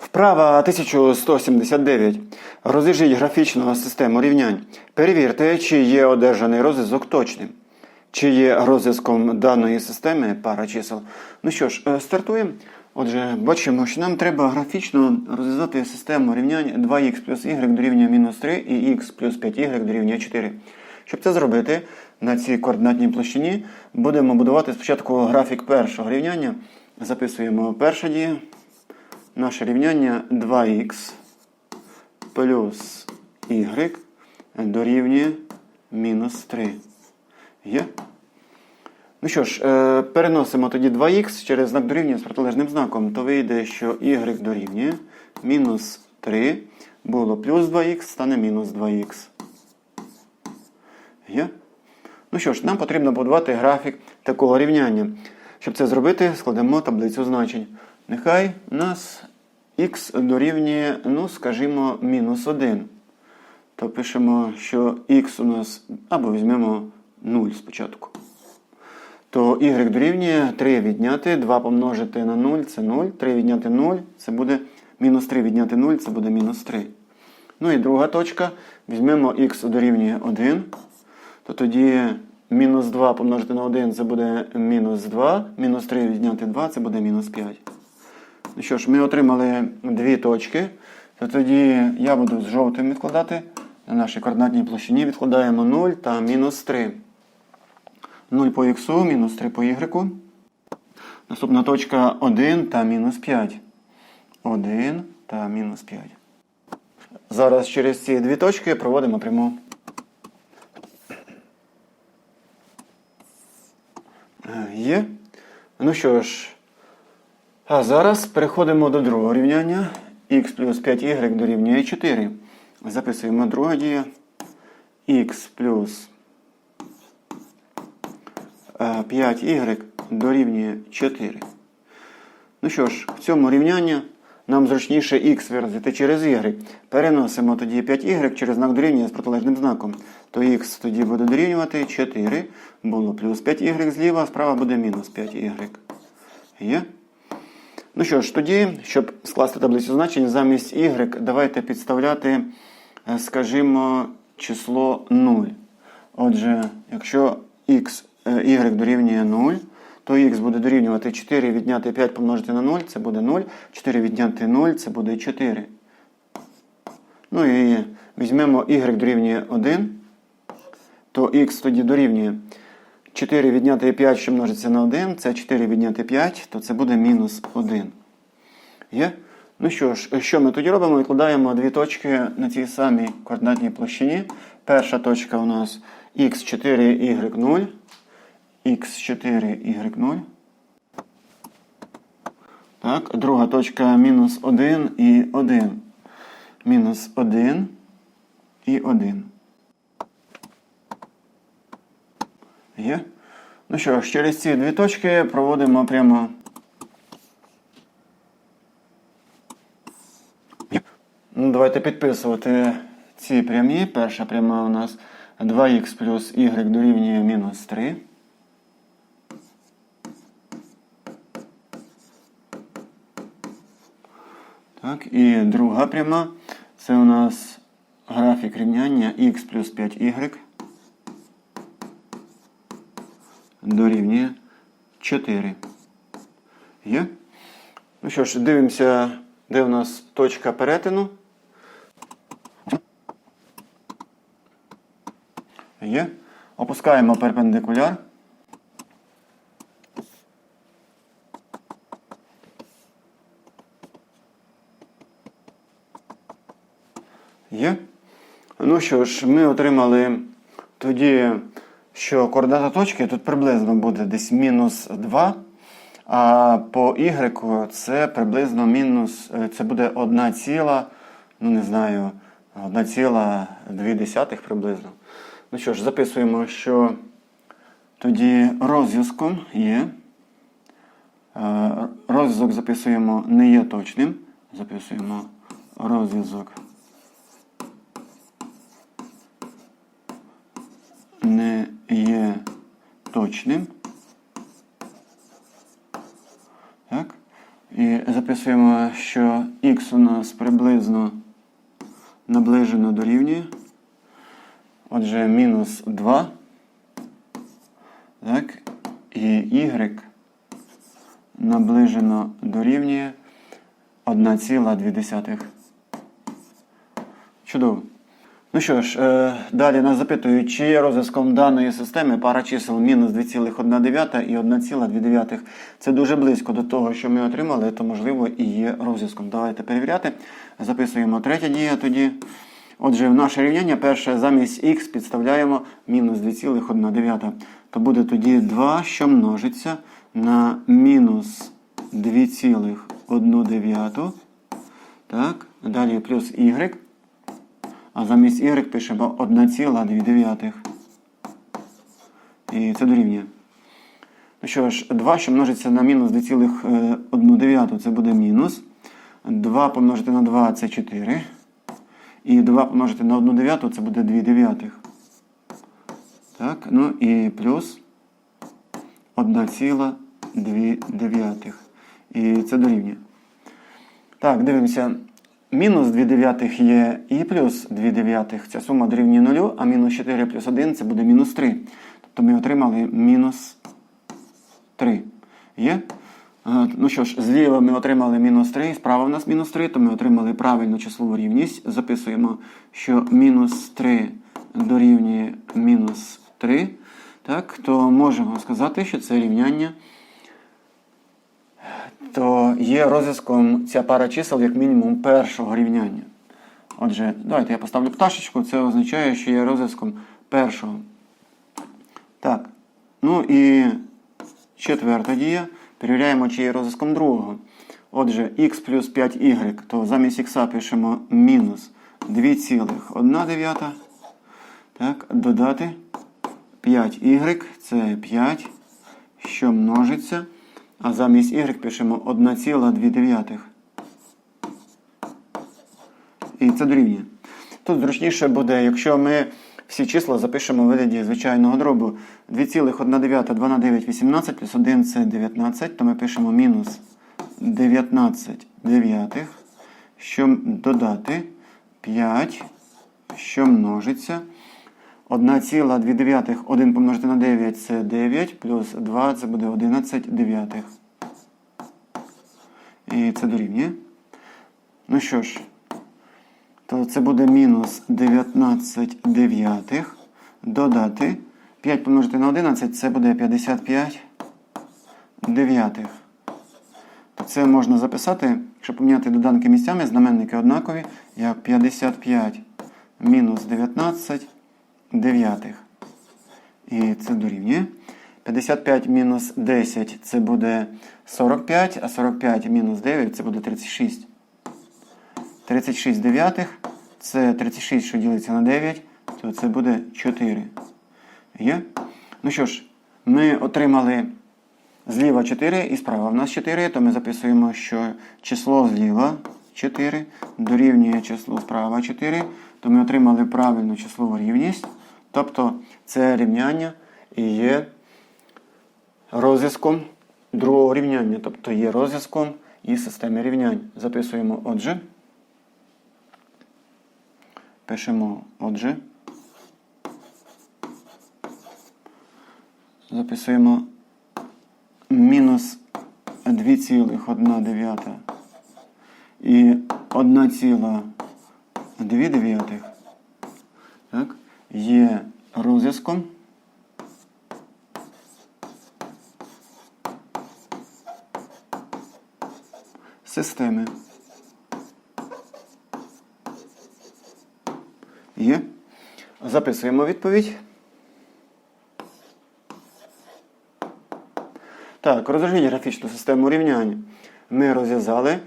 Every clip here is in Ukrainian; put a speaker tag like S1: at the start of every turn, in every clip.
S1: Вправа 1179. Розіжіть графічну систему рівнянь. Перевірте, чи є одержаний розв'язок точним. Чи є розв'язком даної системи пара чисел. Ну що ж, е, стартуємо. Отже, бачимо, що нам треба графічно розв'язати систему рівнянь 2х плюс y дорівнює мінус 3 і х плюс 5y дорівнює 4. Щоб це зробити, на цій координатній площині будемо будувати спочатку графік першого рівняння. Записуємо перша дія. Наше рівняння 2х плюс y дорівнює мінус 3. Є? Ну що ж, е, переносимо тоді 2х через знак дорівнює з протилежним знаком. То вийде, що y дорівнює мінус 3. Було плюс 2х, стане мінус 2х. Є? Ну що ж, нам потрібно будувати графік такого рівняння. Щоб це зробити, складемо таблицю значень. Нехай у нас х дорівнює, ну, скажімо, мінус 1. То пишемо, що х у нас, або візьмемо 0 спочатку. То y дорівнює 3 відняти, 2 помножити на 0 це 0, 3 відняти 0 це буде мінус 3 відняти 0 це буде мінус 3. Ну і друга точка. Візьмемо х дорівнює 1, то тоді мінус 2 помножити на 1 це буде мінус 2, мінус 3 відняти 2 це буде мінус 5. Ну що ж, ми отримали дві точки. То тоді я буду з жовтим відкладати. На нашій координатній площині відкладаємо 0 та мінус 3. 0 по х, мінус 3 по y. Наступна точка 1 та мінус 5. 1 та мінус 5. Зараз через ці дві точки проводимо пряму. Е, Є. Ну що ж, а зараз переходимо до другого рівняння. х плюс 5y дорівнює 4. Записуємо друга дія. х плюс е, 5y дорівнює 4. Ну що ж, в цьому рівнянні нам зручніше х виразити через y. Переносимо тоді 5y через знак дорівнює з протилежним знаком. То х тоді буде дорівнювати 4. Було плюс 5y зліва, а справа буде мінус 5y. Є? Ну що ж, тоді, щоб скласти таблицю значень, замість y давайте підставляти, е, скажімо, число 0. Отже, якщо x, е, y дорівнює 0, то х буде дорівнювати 4 відняти 5 помножити на 0, це буде 0. 4 відняти 0, це буде 4. Ну і візьмемо y дорівнює 1, то х тоді дорівнює 4 відняти 5, що множиться на 1, це 4 відняти 5, то це буде мінус 1. Є? Ну що ж, що ми тоді робимо? Відкладаємо дві точки на цій самій координатній площині. Перша точка у нас х4y0, х4y0. Так, друга точка мінус 1 і 1. Мінус 1 і 1. Є? Ну що ж, через ці дві точки проводимо прямо. Ну, давайте підписувати ці прямі. Перша пряма у нас 2х плюс y дорівнює мінус 3. Так, і друга пряма. Це у нас графік рівняння х плюс 5y дорівнює 4. Є? Ну що ж, дивимося, де у нас точка перетину. Є. Опускаємо перпендикуляр. Є. Ну що ж, ми отримали тоді, що координата точки тут приблизно буде десь мінус 2. А по y це приблизно мінус, е, це буде 1 ціла, ну не знаю, 1,2 приблизно. Ну що ж, записуємо, що тоді розв'язком є. е, Розв'язок записуємо не є точним. Записуємо розв'язок не є точним. Так? І записуємо, що х у нас приблизно наближено дорівнює. Отже, мінус 2. Так. І y наближено дорівнює 1,2. Чудово. Ну що ж, е, далі нас запитують, чи є розв'язком даної системи пара чисел мінус 2,1 і 1,2. Це дуже близько до того, що ми отримали, то можливо і є розв'язком. Давайте перевіряти. Записуємо третя дія тоді. Отже, в наше рівняння перше замість х підставляємо мінус 2,1. То буде тоді 2, що множиться на мінус 2,1. Так, далі плюс y. А замість y пишемо 1,2. І це дорівнює. Ну що ж, 2, що множиться на мінус 2,1, це буде мінус. 2 помножити на 2 це 4. І 2 помножити на 1 дев'яту це буде 2 дев'ятих. Так, ну і плюс 1,2. І це дорівнює. Так, дивимося. Мінус 2 дев'ятих є і плюс 2 дев'ятих. Ця сума дорівнює 0, а мінус 4 плюс 1 це буде мінус 3. Тобто ми отримали мінус 3. Є? Е, Ну що ж, зліва ми отримали мінус 3, справа в нас мінус 3, то ми отримали правильну числову рівність. Записуємо, що мінус 3 дорівнює мінус 3. Так, то можемо сказати, що це рівняння то є розв'язком ця пара чисел як мінімум першого рівняння. Отже, давайте я поставлю пташечку, це означає, що є розв'язком першого. Так. Ну і четверта дія. Перевіряємо, чи є розв'язком другого. Отже, х плюс 5y, то замість х пишемо мінус 2,1. Так, додати 5y, це 5, що множиться. А замість y пишемо 1,2. І це дорівнює. Тут зручніше буде, якщо ми всі числа запишемо в вигляді звичайного дробу. 2,1 2 на 9 18 плюс 1 це 19, то ми пишемо мінус 19 дев'ятих, що додати 5, що множиться. 1,2 1 помножити на 9 це 9, плюс 2 це буде 11 дев'ятих. І це дорівнює. Ну що ж, то це буде мінус 19 дев'ятих. Додати 5 помножити на 11 це буде 55 дев'ятих. Це можна записати, якщо поміняти доданки місцями, знаменники однакові, як 55 мінус 19 дев'ятих. І це дорівнює. 55 мінус 10 це буде 45, а 45 мінус 9 це буде 36. 36 дев'ятих це 36, що ділиться на 9, то це буде 4. Є? Ну що ж, ми отримали зліва 4 і справа в нас 4, то ми записуємо, що число зліва 4 дорівнює числу справа 4, то ми отримали правильну числову рівність. Тобто це рівняння і є розв'язком другого рівняння, тобто є розв'язком і системи рівнянь. Записуємо отже. Пишемо отже. Записуємо мінус 2,1 і 1,2 так, є розв'язком. Системи. Є. Записуємо відповідь. Так, розробіть графічну систему рівнянь. Ми розв'язали.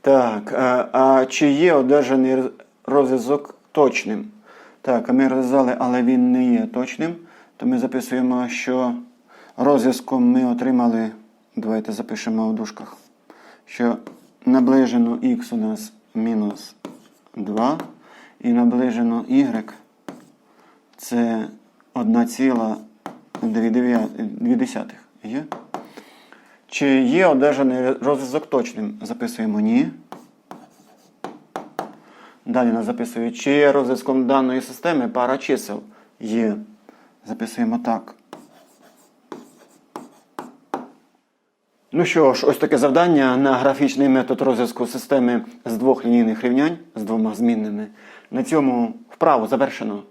S1: Так, а, а чи є одержаний розв'язок точним? Так, ми розв'язали, але він не є точним. То ми записуємо, що розв'язком ми отримали. Давайте запишемо в дужках, що наближено х у нас мінус 2. І наближено y це 1,2. Є? Чи є одержаний розв'язок точним? Записуємо ні. Далі нас записують, чи є розв'язком даної системи пара чисел? Є. Записуємо так. Ну що ж, ось таке завдання на графічний метод розв'язку системи з двох лінійних рівнянь з двома змінними. На цьому вправу завершено.